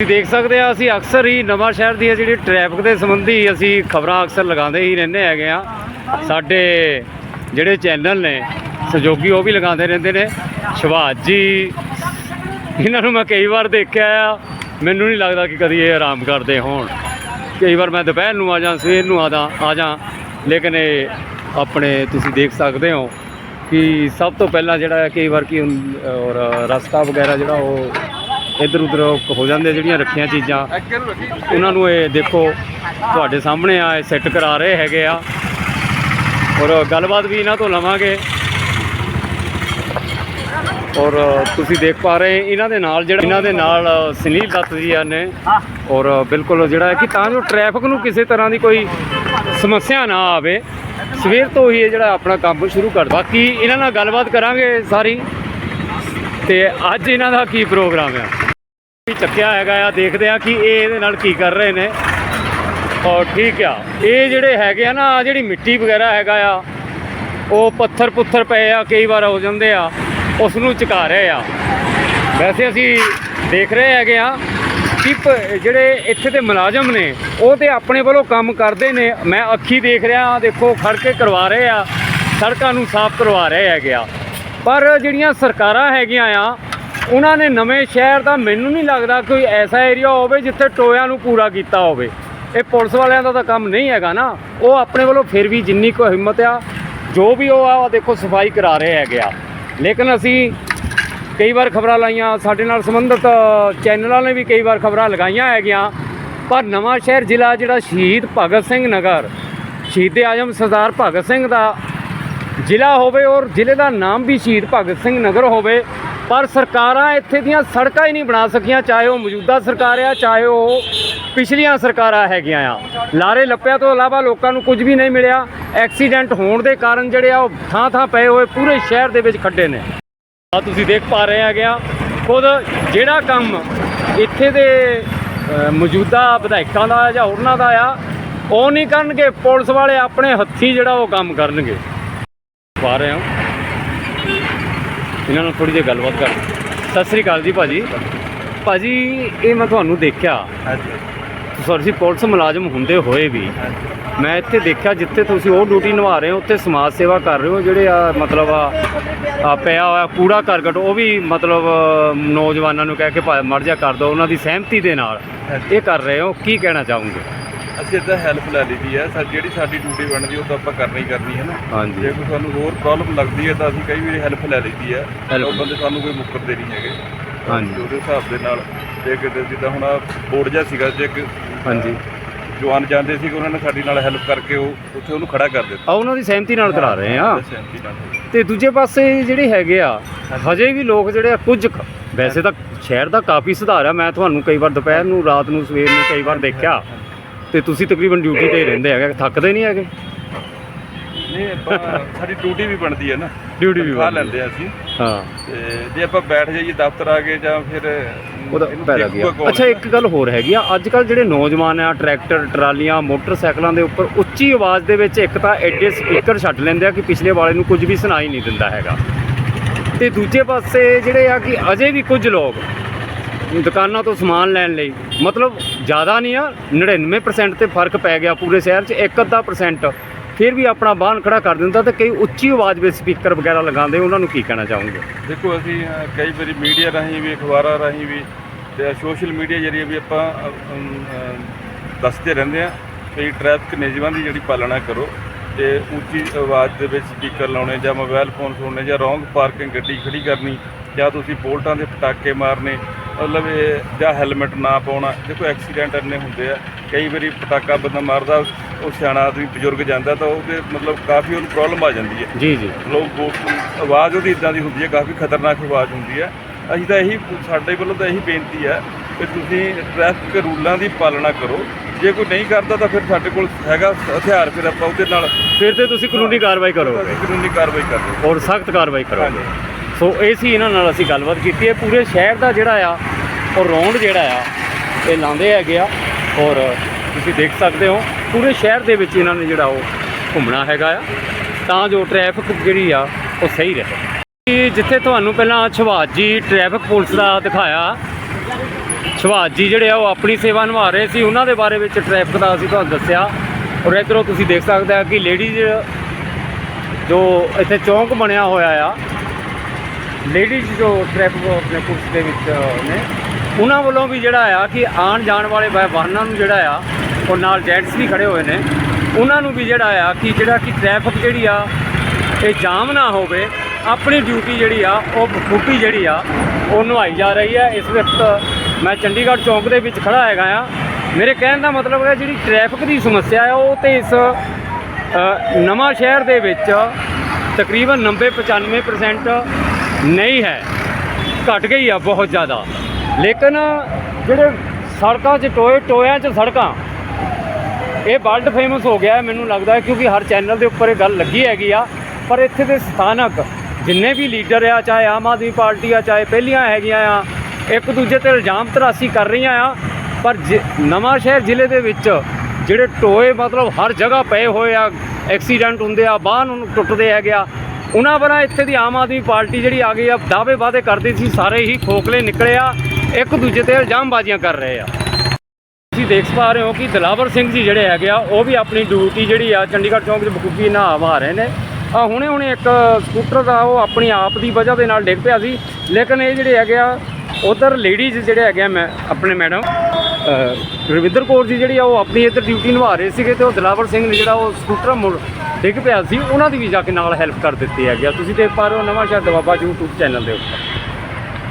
ਤੁਸੀਂ ਦੇਖ ਸਕਦੇ ਆ, ਅਸੀਂ ਅਕਸਰ ਹੀ ਨਵਾਂ ਸ਼ਹਿਰ ਦੀ ਜਿਹੜੀ ਟ੍ਰੈਫਿਕ ਦੇ ਸੰਬੰਧੀ ਅਸੀਂ ਖਬਰਾਂ ਅਕਸਰ ਲਗਾਉਂਦੇ ਹੀ ਰਹਿੰਦੇ ਹੈਗੇ ਆ। ਸਾਡੇ ਜਿਹੜੇ ਚੈਨਲ ਨੇ ਸਹਿਯੋਗੀ ਉਹ ਵੀ ਲਗਾਉਂਦੇ ਰਹਿੰਦੇ ਨੇ। ਸ਼ਵਾਜ ਜੀ, ਇਹਨਾਂ ਨੂੰ ਮੈਂ ਕਈ ਵਾਰ ਦੇਖਿਆ ਆ, ਮੈਨੂੰ ਨਹੀਂ ਲੱਗਦਾ ਕਿ ਕਦੀ ਇਹ ਆਰਾਮ ਕਰਦੇ ਹੋਣ। ਕਈ ਵਾਰ ਮੈਂ ਦੁਪਹਿਰ ਨੂੰ ਆ ਜਾਂ ਸਵੇਰ ਨੂੰ ਆ ਜਾ, ਆ ਜਾਂ, ਲੇਕਿਨ ਇਹ ਆਪਣੇ ਤੁਸੀਂ ਦੇਖ ਸਕਦੇ ਹੋ ਕਿ ਸਭ ਤੋਂ ਪਹਿਲਾਂ ਜਿਹੜਾ ਕਈ ਵਾਰ ਕੀ ਔਰ ਰਸਤਾ ਵਗੈਰਾ ਜਿਹੜਾ ਉਹ ਇੱਧਰ ਉੱਧਰ ਹੋ ਜਾਂਦੇ ਜਿਹੜੀਆਂ ਰੱਖੀਆਂ ਚੀਜ਼ਾਂ। ਉਹਨਾਂ ਨੂੰ ਇਹ ਦੇਖੋ, ਤੁਹਾਡੇ ਸਾਹਮਣੇ ਆ, ਇਹ ਸੈੱਟ ਕਰਾ ਰਹੇ ਹੈਗੇ ਆ। ਔਰ ਗੱਲਬਾਤ ਵੀ ਇਹਨਾਂ ਤੋਂ ਲਵਾਂਗੇ। ਔਰ ਤੁਸੀਂ ਦੇਖ ਪਾ ਰਹੇ ਇਹਨਾਂ ਦੇ ਨਾਲ ਜਿਹੜਾ, ਇਹਨਾਂ ਦੇ ਨਾਲ ਸੁਨੀਲ ਦੱਤ ਜੀ ਆ ਨੇ। ਔਰ ਬਿਲਕੁਲ ਜਿਹੜਾ ਕਿ ਤਾਂ ਜੋ ਟ੍ਰੈਫਿਕ ਨੂੰ ਕਿਸੇ ਤਰ੍ਹਾਂ ਦੀ ਕੋਈ ਸਮੱਸਿਆ ਨਾ ਆਵੇ, ਸਵੇਰ ਤੋਂ ਹੀ ਇਹ ਜਿਹੜਾ ਆਪਣਾ ਕੰਮ ਸ਼ੁਰੂ ਕਰ, ਬਾਕੀ ਇਹਨਾਂ ਨਾਲ ਗੱਲਬਾਤ ਕਰਾਂਗੇ ਸਾਰੀ। ਤੇ ਅੱਜ ਇਹਨਾਂ ਦਾ ਕੀ ਪ੍ਰੋਗਰਾਮ ਹੈ ਚੱਕਿਆ ਹੈਗਾ ਆ, ਦੇਖਦੇ ਆ ਕਿ ਇਹ ਇਹਦੇ ਨਾਲ ਕੀ ਕਰ ਰਹੇ ਨੇ। ਔਰ ਠੀਕ ਆ, ਇਹ ਜਿਹੜੇ ਹੈਗੇ ਆ ਨਾ, ਆਹ ਜਿਹੜੀ ਮਿੱਟੀ ਵਗੈਰਾ ਹੈਗਾ ਆ, ਉਹ ਪੱਥਰ ਪੁੱਥਰ ਪਏ ਆ, ਕਈ ਵਾਰ ਹੋ ਜਾਂਦੇ ਆ, ਉਸ ਨੂੰ ਚੁਕਾ ਰਹੇ ਆ। ਵੈਸੇ ਅਸੀਂ ਦੇਖ ਰਹੇ ਹੈਗੇ ਆ ਕਿ ਪ- ਜਿਹੜੇ ਇੱਥੇ ਦੇ ਮੁਲਾਜ਼ਮ ਨੇ, ਉਹ ਤੇ ਆਪਣੇ ਵੱਲੋਂ ਕੰਮ ਕਰਦੇ ਨੇ। ਮੈਂ ਅੱਖੀ ਦੇਖ ਰਿਹਾ ਦੇਖੋ ਖੜ ਕੇ ਕਰਵਾ ਰਹੇ ਆ, ਸੜਕਾਂ ਨੂੰ ਸਾਫ਼ ਕਰਵਾ ਰਹੇ ਹੈਗੇ ਆ। ਪਰ ਜਿਹੜੀਆਂ ਸਰਕਾਰਾਂ ਹੈਗੀਆਂ ਆ ਉਹਨਾਂ ਨੇ ਨਵੇਂ ਸ਼ਹਿਰ ਦਾ ਮੈਨੂੰ ਨਹੀਂ ਲੱਗਦਾ ਕੋਈ ਐਸਾ ਏਰੀਆ ਹੋਵੇ ਜਿੱਥੇ ਟੋਇਆਂ ਨੂੰ ਪੂਰਾ ਕੀਤਾ ਹੋਵੇ। ਇਹ ਪੁਲਿਸ ਵਾਲਿਆਂ ਦਾ ਤਾਂ ਕੰਮ ਨਹੀਂ ਹੈਗਾ ਨਾ। ਉਹ ਆਪਣੇ ਵੱਲੋਂ ਫਿਰ ਵੀ ਜਿੰਨੀ ਕੋ ਹਿੰਮਤ ਆ, ਜੋ ਵੀ ਉਹ ਆ, ਉਹ ਦੇਖੋ ਸਫ਼ਾਈ ਕਰਾ ਰਹੇ ਹੈਗੇ ਆ। ਲੇਕਿਨ ਅਸੀਂ ਕਈ ਵਾਰ ਖਬਰਾਂ ਲਾਈਆਂ, ਸਾਡੇ ਨਾਲ ਸੰਬੰਧਿਤ ਚੈਨਲਾਂ ਨੇ ਵੀ ਕਈ ਵਾਰ ਖਬਰਾਂ ਲਗਾਈਆਂ ਹੈਗੀਆਂ। ਪਰ ਨਵਾਂ ਸ਼ਹਿਰ ਜ਼ਿਲ੍ਹਾ ਜਿਹੜਾ ਸ਼ਹੀਦ ਭਗਤ ਸਿੰਘ ਨਗਰ, ਸ਼ਹੀਦ ਆਜਮ ਸਰਦਾਰ ਭਗਤ ਸਿੰਘ ਦਾ ਜ਼ਿਲ੍ਹਾ ਹੋਵੇ ਔਰ ਜ਼ਿਲ੍ਹੇ ਦਾ ਨਾਮ ਵੀ ਸ਼ਹੀਦ ਭਗਤ ਸਿੰਘ ਨਗਰ ਹੋਵੇ, ਪਰ ਸਰਕਾਰਾਂ ਇੱਥੇ ਦੀਆਂ ਸੜਕਾਂ ਹੀ ਨਹੀਂ ਬਣਾ ਸਕੀਆਂ, ਚਾਹੇ ਉਹ ਮੌਜੂਦਾ ਸਰਕਾਰ ਆ, ਚਾਹੇ ਉਹ ਪਿਛਲੀਆਂ ਸਰਕਾਰਾਂ ਹੈਗੀਆਂ ਆ। ਲਾਰੇ ਲੱਪਿਆਂ ਤੋਂ ਇਲਾਵਾ ਲੋਕਾਂ ਨੂੰ ਕੁਝ ਵੀ ਨਹੀਂ ਮਿਲਿਆ। ਐਕਸੀਡੈਂਟ ਹੋਣ ਦੇ ਕਾਰਨ ਜਿਹੜੇ ਆ, ਉਹ ਥਾਂ ਥਾਂ ਪਏ ਹੋਏ, ਪੂਰੇ ਸ਼ਹਿਰ ਦੇ ਵਿੱਚ ਖੱਡੇ ਨੇ। ਆ ਤੁਸੀਂ ਦੇਖ ਪਾ ਰਹੇ ਹੈਗੇ ਆ। ਖੁਦ ਜਿਹੜਾ ਕੰਮ ਇੱਥੇ ਦੇ ਮੌਜੂਦਾ ਵਿਧਾਇਕਾਂ ਦਾ ਜਾਂ ਹੋਰਨਾਂ ਦਾ ਆ, ਉਹ ਨਹੀਂ ਕਰਨਗੇ। ਪੁਲਿਸ ਵਾਲੇ ਆਪਣੇ ਹੱਥੀ ਜਿਹੜਾ ਉਹ ਕੰਮ ਕਰਨਗੇ। ਪਾ ਰਹੇ ਹਾਂ। ਇਹਨਾਂ ਨਾਲ ਥੋੜੀ ਜਿਹੀ ਗੱਲਬਾਤ ਕਰ। ਸਤਿ ਸ੍ਰੀ ਅਕਾਲ ਜੀ ਭਾਜੀ। ਭਾਜੀ ਇਹ ਮੈਂ ਤੁਹਾਨੂੰ ਦੇਖਿਆ। ਤੁਸੀਂ ਪੁਲਿਸ ਮੁਲਾਜ਼ਮ ਹੁੰਦੇ ਹੋਏ ਵੀ ਮੈਂ ਇੱਥੇ ਦੇਖਿਆ ਜਿੱਥੇ ਤੁਸੀਂ ਉਹ ਡਿਊਟੀ ਨਿਭਾ ਰਹੇ ਹੋ ਉੱਥੇ ਸਮਾਜ ਸੇਵਾ ਕਰ ਰਹੇ ਹੋ ਜਿਹੜੇ ਆ ਮਤਲਬ ਆ ਪਿਆ ਹੋਇਆ ਕੂੜਾ ਕਰਕਟ ਉਹ ਵੀ ਮਤਲਬ ਨੌਜਵਾਨਾਂ ਨੂੰ ਕਹਿ ਕੇ ਮਰ ਜਾ ਕਰ ਦਿਓ ਉਹਨਾਂ ਦੀ ਸਹਿਮਤੀ ਦੇ ਨਾਲ ਇਹ ਕਰ ਰਹੇ ਹੋ। ਕੀ ਕਹਿਣਾ ਚਾਹੋਗੇ? ਅਸੀਂ ਇੱਦਾਂ ਹੈਲਪ ਲੈ ਲਈ ਦੀ ਹੈ। ਸਾ ਜਿਹੜੀ ਸਾਡੀ ਡਿਊਟੀ ਬਣਦੀ ਉਹ ਤਾਂ ਆਪਾਂ ਕਰਨੀ ਹੀ ਕਰਨੀ ਹੈ ਨਾ। ਹਾਂਜੀ। ਜੇ ਕੋਈ ਸਾਨੂੰ ਹੋਰ ਪ੍ਰੋਬਲਮ ਲੱਗਦੀ ਹੈ ਤਾਂ ਅਸੀਂ ਕਈ ਵਾਰੀ ਹੈਲਪ ਲੈ ਲਈਦੀ ਹੈ। Help। ਉਹ ਬੰਦੇ ਸਾਨੂੰ ਕੋਈ ਮੁੱਕਰਦੇ ਨਹੀਂ ਹੈਗੇ। ਹਾਂਜੀ। ਉਹਦੇ ਹਿਸਾਬ ਦੇ ਨਾਲ ਜੇ ਕਿਤੇ ਜਿੱਦਾਂ ਹੁਣ ਬੋਰਡ ਜਿਹਾ ਸੀਗਾ ਜੇ ਇੱਕ ਹਾਂਜੀ। ਜਵਾਨ ਜਾਂਦੇ ਸੀ ਉਹਨਾਂ ਨੇ ਸਾਡੀ ਨਾਲ ਹੈਲਪ ਕਰਕੇ ਉਹ ਉੱਥੇ ਉਹਨੂੰ ਖੜਾ ਕਰ ਦਿੱਤਾ। ਆ ਉਹਨਾਂ ਦੀ ਸਹਿਮਤੀ ਨਾਲ ਕਰਾ ਰਹੇ ਆ ਸਹਿਮਤੀ ਨਾਲ। ਤੇ ਦੂਜੇ ਪਾਸੇ ਜਿਹੜੇ ਹੈਗੇ ਆ ਹਜੇ ਵੀ ਲੋਕ ਜਿਹੜੇ ਆ ਕੁਝ ਕੁ- ਵੈਸੇ ਤਾਂ ਸ਼ਹਿਰ ਦਾ ਕਾਫੀ ਸੁਧਾਰ ਆ। ਮੈਂ ਤੁਹਾਨੂੰ ਕਈ ਵਾਰ ਦੁਪਹਿਰ ਨੂੰ ਰਾਤ ਨੂੰ ਸਵੇਰ ਨੂੰ ਕਈ ਵਾਰ ਦੇਖਿਆ। ਤੇ ਤੁਸੀਂ ਤਕਰੀਬਨ ਡਿਊਟੀ ਤੇ ਹੀ ਰਹਿੰਦੇ ਹੈਗੇ ਥੱਕਦੇ ਨਹੀਂ ਹੈਗੇ? ਨਹੀਂ ਆਪਾਂ ਸਾਡੀ ਡਿਊਟੀ ਵੀ ਬਣਦੀ ਹੈ ਨਾ। Duty ਵੀ ਤਨਖਾਹ ਬਣਦੀ। ਲੈਂਦੇ ਆ ਅਸੀਂ। ਹਾਂ। ਤੇ ਜੇ ਆਪਾਂ ਬੈਠ ਜਾਈਏ ਦਫ਼ਤਰ ਆ ਕੇ ਜਾਂ ਫਿਰ ਉਹਦਾ ਇਹਨੂੰ ਪੈਦਾ ਦੇਖੂਗਾ ਗਿਆ। ਕੌਣ? ਅੱਛਾ ਇੱਕ ਗੱਲ ਹੋਰ ਹੈਗੀ ਆ। ਅੱਜ ਕੱਲ ਜਿਹੜੇ ਨੌਜਵਾਨ ਆ ਟਰੈਕਟਰ ਟਰਾਲੀਆਂ ਮੋਟਰਸਾਈਕਲਾਂ ਦੇ ਉੱਪਰ ਉੱਚੀ ਆਵਾਜ਼ ਦੇ ਵਿੱਚ ਇੱਕ ਤਾਂ ਐਡੇ ਸਪੀਕਰ ਛੱਡ ਲੈਂਦੇ ਆ ਕਿ ਪਿਛਲੇ ਵਾਲੇ ਨੂੰ ਕੁਝ ਵੀ ਸੁਣਾਈ ਨਹੀਂ ਦਿੰਦਾ ਹੈਗਾ। ਤੇ ਦੂਜੇ ਪਾਸੇ ਜਿਹੜੇ ਆ ਕਿ ਅਜੇ ਵੀ ਕੁਝ ਲੋਕ ਦੁਕਾਨਾਂ ਤੋਂ ਸਮਾਨ ਲੈਣ ਲਈ। ਮਤਲਬ ਜ਼ਿਆਦਾ ਨਹੀਂ ਆ 99% ਤੇ ਫ਼ਰਕ ਪੈ ਗਿਆ ਪੂਰੇ ਸ਼ਹਿਰ 'ਚ, ਇੱਕ ਅੱਧਾ ਪਰਸੈਂਟ ਫਿਰ ਵੀ ਆਪਣਾ ਬਾਹਨ ਖੜਾ ਕਰ ਦਿੰਦਾ ਤੇ ਕਈ ਉੱਚੀ ਆਵਾਜ਼ ਵਿੱਚ ਸਪੀਕਰ ਵਗੈਰਾ ਲਗਾਉਂਦੇ, ਉਹਨਾਂ ਨੂੰ ਕੀ ਕਹਿਣਾ ਚਾਹੋਗੇ? ਦੇਖੋ, ਅਸੀਂ ਕਈ ਵਾਰੀ ਮੀਡੀਆ ਰਾਹੀਂ ਵੀ, ਅਖਬਾਰਾਂ ਰਾਹੀਂ ਵੀ ਤੇ ਸੋਸ਼ਲ ਮੀਡੀਆ ਜਰੀਏ ਵੀ ਆਪਾਂ ਦੱਸਦੇ ਰਹਿੰਦੇ ਆ ਕਿ ਟ੍ਰੈਫਿਕ ਨਿਯਮਾਂ ਦੀ ਜਿਹੜੀ ਪਾਲਣਾ ਕਰੋ ਤੇ ਉੱਚੀ ਆਵਾਜ਼ ਦੇ ਵਿੱਚ ਸਪੀਕਰ ਲਾਉਣੇ ਜਾਂ ਮੋਬਾਈਲ ਫੋਨ ਸੁਣਨੇ ਜਾਂ ਰੋਂਗ ਪਾਰਕਿੰਗ ਗੱਡੀ ਖੜੀ ਕਰਨੀ ਜਾਂ ਤੁਸੀਂ ਬੋਲਟਾਂ ਦੇ ਪਟਾਕੇ ਮਾਰਨੇ ਮਤਲਬ ਇਹ ਜਾਂ ਹੈਲਮਟ ਨਾ ਪਾਉਣਾ ਦੇਖੋ ਐਕਸੀਡੈਂਟ ਇੰਨੇ ਹੁੰਦੇ ਆ ਕਈ ਵਾਰੀ ਪਟਾਕਾ ਬੰਦਾ ਮਾਰਦਾ ਉਹ ਸਿਆਣਾ ਆਦਮੀ ਬਜ਼ੁਰਗ ਜਾਂਦਾ ਤਾਂ ਉਹਦੇ ਮਤਲਬ ਕਾਫੀ ਉਹਨੂੰ ਪ੍ਰੋਬਲਮ ਆ ਜਾਂਦੀ ਹੈ। ਜੀ ਜੀ। ਲੋਕ ਆਵਾਜ਼ ਉਹਦੀ ਇਦਾਂ ਦੀ ਹੁੰਦੀ ਹੈ ਕਾਫੀ ਖਤਰਨਾਕ ਆਵਾਜ਼ ਹੁੰਦੀ ਹੈ। ਅਸੀਂ ਤਾਂ ਇਹੀ ਸਾਡੇ ਵੱਲੋਂ ਤਾਂ ਇਹੀ ਬੇਨਤੀ ਹੈ ਕਿ ਤੁਸੀਂ ਟ੍ਰੈਫਿਕ ਰੂਲਾਂ ਦੀ ਪਾਲਣਾ ਕਰੋ। ਜੇ ਕੋਈ ਨਹੀਂ ਕਰਦਾ ਤਾਂ ਫਿਰ ਸਾਡੇ ਕੋਲ ਹੈਗਾ ਹਥਿਆਰ ਫਿਰ ਆਪਾਂ ਉਹਦੇ ਨਾਲ ਫਿਰ ਤੇ ਤੁਸੀਂ ਕਾਨੂੰਨੀ ਕਾਰਵਾਈ ਕਰੋਗੇ। ਕਾਨੂੰਨੀ ਕਾਰਵਾਈ ਕਰਦੇ ਔਰ ਸਖਤ ਕਾਰਵਾਈ ਕਰੋਗੇ। ਸੋ ਇਹ ਸੀ ਇਹਨਾਂ ਨਾਲ ਅਸੀਂ ਗੱਲਬਾਤ ਕੀਤੀ ਹੈ। ਪੂਰੇ ਸ਼ਹਿਰ ਦਾ ਜਿਹੜਾ ਆ ਉਹ ਰੌਂਡ ਜਿਹੜਾ ਆ, ਇਹ ਲਾਉਂਦੇ ਹੈਗੇ ਆ। ਔਰ ਤੁਸੀਂ ਦੇਖ ਸਕਦੇ ਹੋ, ਪੂਰੇ ਸ਼ਹਿਰ ਦੇ ਵਿੱਚ ਇਹਨਾਂ ਨੇ ਜਿਹੜਾ ਉਹ ਘੁੰਮਣਾ ਹੈਗਾ ਆ। ਤਾਂ ਜੋ ਟ੍ਰੈਫਿਕ ਜਿਹੜੀ ਆ, ਉਹ ਸਹੀ ਰਹੇ। ਜਿੱਥੇ ਤੁਹਾਨੂੰ ਪਹਿਲਾਂ ਛਵਾਜੀ ਟ੍ਰੈਫਿਕ ਪੁਲਿਸ ਦਾ ਦਿਖਾਇਆ ਸੁਭਾਸ਼ ਜੀ ਜਿਹੜੇ ਆ ਉਹ ਆਪਣੀ ਸੇਵਾ ਨਿਭਾ ਰਹੇ ਸੀ। ਉਹਨਾਂ ਦੇ ਬਾਰੇ ਵਿੱਚ ਟ੍ਰੈਫਿਕ ਦਾ ਅਸੀਂ ਤੁਹਾਨੂੰ ਦੱਸਿਆ। ਔਰ ਇੱਧਰੋਂ ਤੁਸੀਂ ਦੇਖ ਸਕਦੇ ਆ ਕਿ ਲੇਡੀਜ਼ ਜੋ ਇੱਥੇ ਚੌਂਕ ਬਣਿਆ ਹੋਇਆ ਆ ਲੇਡੀਜ਼ ਜੋ ਟ੍ਰੈਫਿਕ ਆਪਣੇ ਪੁਲਿਸ ਦੇ ਵਿੱਚ ਨੇ ਉਹਨਾਂ ਵੱਲੋਂ ਵੀ ਜਿਹੜਾ ਆ ਕਿ ਆਉਣ ਜਾਣ ਵਾਲੇ ਵਾ- ਵਾਹਨਾਂ ਨੂੰ ਜਿਹੜਾ ਆ ਉਹ ਨਾਲ ਜੈਂਟਸ ਵੀ ਖੜੇ ਹੋਏ ਨੇ। ਉਹਨਾਂ ਨੂੰ ਵੀ ਜਿਹੜਾ ਆ ਕਿ ਜਿਹੜਾ ਕਿ ਟ੍ਰੈਫਿਕ ਜਿਹੜੀ ਆ ਇਹ ਜਾਮ ਨਾ ਹੋਵੇ। ਆਪਣੀ ਡਿਊਟੀ ਜਿਹੜੀ ਆ ਉਹ ਬਖੂਬੀ ਜਿਹੜੀ ਆ ਉਹ ਨਿਭਾਈ ਜਾ ਰਹੀ ਹੈ। ਇਸ ਵਕਤ ਮੈਂ ਚੰਡੀਗੜ੍ਹ ਚੌਂਕ ਦੇ ਵਿੱਚ ਖੜਾ ਹੈਗਾ ਆ। ਮੇਰੇ ਕਹਿਣ ਦਾ ਮਤਲਬ ਹੈ ਜਿਹੜੀ ਟ੍ਰੈਫਿਕ ਦੀ ਸਮੱਸਿਆ ਆ ਉਹ ਤੇ ਇਸ ਅ, ਨਵਾਂ ਸ਼ਹਿਰ ਦੇ ਵਿੱਚ ਤਕਰੀਬਨ 90 95% ਨਹੀਂ ਹੈ। ਘਟ ਗਈ ਆ ਬਹੁਤ ਜ਼ਿਆਦਾ। ਲੇਕਿਨ ਜਿਹੜੇ ਸੜਕਾਂ 'ਚ ਟੋਏ, ਟੋਇਆਂ 'ਚ ਸੜਕਾਂ, ਇਹ ਵਰਲਡ ਫੇਮਸ ਹੋ ਗਿਆ ਮੈਨੂੰ ਲੱਗਦਾ ਕਿਉਂਕਿ ਹਰ ਚੈਨਲ ਦੇ ਉੱਪਰ ਇਹ ਗੱਲ ਲੱਗੀ ਹੈਗੀ ਆ। ਪਰ ਇੱਥੇ ਦੇ ਸਥਾਨਕ ਜਿੰਨੇ ਵੀ ਲੀਡਰ ਆ, ਚਾਹੇ ਆਮ ਆਦਮੀ ਪਾਰਟੀ ਆ, ਚਾਹੇ ਪਹਿਲੀਆਂ ਹੈਗੀਆਂ ਆ, ਇੱਕ ਦੂਜੇ ਤੇ ਇਲਜ਼ਾਮ ਤਰਾਸੀ ਕਰ ਰਹੀਆਂ ਆ। ਪਰ ਜ- ਨਵਾਂ ਸ਼ਹਿਰ ਜ਼ਿਲ੍ਹੇ ਦੇ ਵਿੱਚ ਜਿਹੜੇ ਟੋਏ ਮਤਲਬ ਹਰ ਜਗ੍ਹਾ ਪਏ ਹੋਏ ਆ, ਐਕਸੀਡੈਂਟ ਹੁੰਦੇ ਆ ਬਾਹਰ ਨੂੰ ਟੁੱਟਦੇ ਹੈਗੇ ਆ, ਉਹਨਾਂ ਬਣਾ ਇੱਥੇ ਦੀ ਆਮ ਆਦਮੀ ਪਾਰਟੀ ਜਿਹੜੀ ਆ ਗਈ ਆ, ਦਾਅਵੇ ਵਾਅਦੇ ਕਰਦੀ ਸੀ, ਸਾਰੇ ਹੀ ਖੋਖਲੇ ਨਿਕਲੇ ਆ। ਇੱਕ ਦੂਜੇ ਤੇ ਇਲਜ਼ਾਮਬਾਜ਼ੀਆਂ ਕਰ ਰਹੇ ਆ। ਤੁਸੀਂ ਦੇਖ ਪਾ ਰਹੇ ਹੋ ਕਿ ਦਲਾਵਰ ਸਿੰਘ ਜੀ ਜਿਹੜੇ ਹੈਗੇ ਆ, ਉਹ ਵੀ ਆਪਣੀ ਡਿਊਟੀ ਜਿਹੜੀ ਆ, ਚੰਡੀਗੜ੍ਹ ਚੌਂਕ 'ਚ ਬਖੂਬੀ ਨਿਭਾ ਰਹੇ ਨੇ। ਆ ਹੁਣੇ ਹੁਣੇ ਇੱਕ ਸਕੂਟਰ ਦਾ ਉਹ ਆਪਣੀ ਆਪ ਦੀ ਵਜ੍ਹਾ ਦੇ ਨਾਲ ਡਿੱਗ ਪਿਆ ਸੀ। ਲੇਕਿਨ ਇਹ ਜਿਹੜੇ ਹੈਗੇ ਆ, ਉਧਰ ਲੇਡੀਜ਼ ਜਿਹੜੇ ਹੈਗੇ ਆ, ਮੈਂ, ਆਪਣੇ ਮੈਡਮ ਰਵਿੰਦਰ ਕੌਰ ਜੀ ਜਿਹੜੀ ਆ, ਉਹ ਆਪਣੀ ਇੱਧਰ ਡਿਊਟੀ ਨਿਭਾ ਰਹੇ ਸੀਗੇ ਤੇ ਉਹ ਦਲਾਵਰ ਸਿੰਘ ਨੇ ਜਿਹੜਾ ਉਹ ਸਕੂਟਰ ਮੁੜ ਡਿੱਗ ਪਿਆ ਸੀ। ਉਹਨਾਂ ਦੀ ਵੀ ਜਾ ਕੇ ਨਾਲ ਹੈਲਪ ਕਰ ਦਿੱਤੀ ਹੈਗੀ ਆ। ਤੁਸੀਂ ਦੇਖ ਪਾ ਰਹੇ ਹੋ ਨਵਾਂ ਸ਼ਹਿਰ ਦਵਾਬਾ YouTube ਚੈਨਲ ਦੇ ਉੱਪਰ।